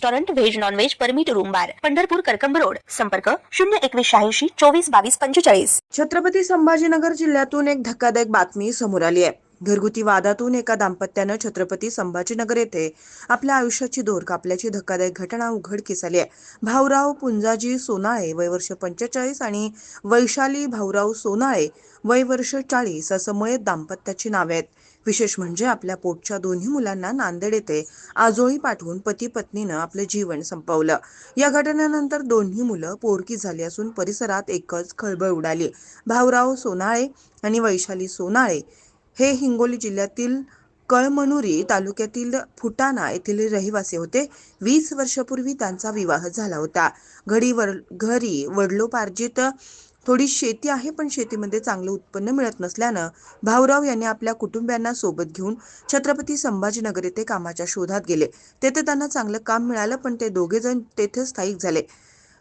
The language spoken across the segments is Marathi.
restaurant veg non veg permit room bar Pandharpur Karkamb road. संपर्क शून्य एकवीस शहाऐंशी चोवीस बावीस पंचेचाळीस. छत्रपती संभाजीनगर जिल्ह्यातून एक धक्कादायक बातमी समोर आली आहे. घरगुती वादातून एका दाम्पत्यानं छत्रपती संभाजीनगर येथे आपल्या आयुष्याची दोर कापल्याची धक्कादायक घटना उघडकीस आली आहे. भाऊराव पुंजाजी सोनाळे वय वर्ष पंचेचाळीस आणि वैशाली भाऊराव सोनाळे वय वर्ष चाळीस असं मयत दाम्पत्याची नावे आहेत. विशेष म्हणजे आपल्या पोटच्या दोन्ही मुलांना नांदेड येथे आजोळी पाठवून पती पत्नीनं आपलं जीवन संपवलं. या घटनेनंतर दोन्ही मुलं पोरकी झाली असून परिसरात एकच खळबळ उडाली. भाऊराव सोनाळे आणि वैशाली सोनाळे हे हिंगोली जिल्ह्यातील कळमनुरी तालुक्यातील फुटाणा येथील रहिवासी होते. वीस वर्षापूर्वी त्यांचा विवाह झाला होता. घडी वर घरी वडलोपार्जित थोडी शेती आहे पण शेतीमध्ये चांगलं उत्पन्न मिळत नसल्यानं भाऊराव यांनी आपल्या कुटुंबियांना सोबत घेऊन छत्रपती संभाजीनगर येथे कामाच्या शोधात गेले. तेथे त्यांना चांगलं काम मिळालं पण ते दोघे जण तेथे स्थायिक झाले.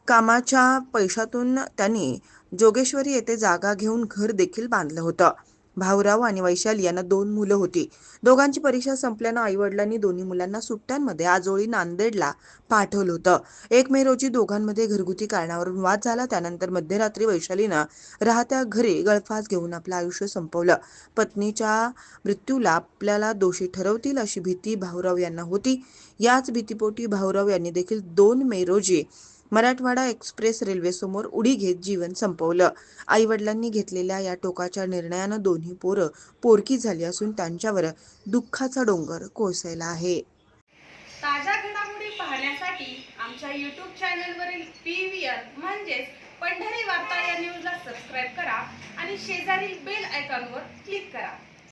कामाच्या पैशातून त्यांनी जोगेश्वरी येथे जागा घेऊन घर देखील बांधलं होतं. भाऊराव आणि वैशाली यांना दोन मुलं होती. दोघांची परीक्षा संपल्यानं आईवडिलांनी दोन्ही मुलांना सुट्ट्यांमध्ये आजोळी नांदेडला पाठवलं होतं. एक मे रोजी दोघांमध्ये घरगुती कारणावरून वाद झाला. त्यानंतर मध्यरात्री वैशालीनं राहत्या घरी गळफास घेऊन आपलं आयुष्य संपवलं. पत्नीच्या मृत्यूला आपल्याला दोषी ठरवतील अशी भीती भाऊराव यांना होती. याच भीतीपोटी भाऊराव यांनी देखील दोन मे रोजी मराठवाडा एक्सप्रेस रेल्वेसमोर उडी घेत जीवन संपवलं. आई वडिलांनी घेतलेल्या या टोकाच्या निर्णयानं दोन्ही पोरं पोरकी झाली असून त्यांच्यावर दुःखाचा डोंगर कोसळला आहे. ताज्या घडामोडी पाहण्यासाठी आमच्या यूट्यूब चॅनलवरील पी व्ही आर म्हणजेच पंढरी वार्ता या न्यूजला सबस्क्राईब करा आणि शेजारील बेल आयकॉनवर क्लिक करा.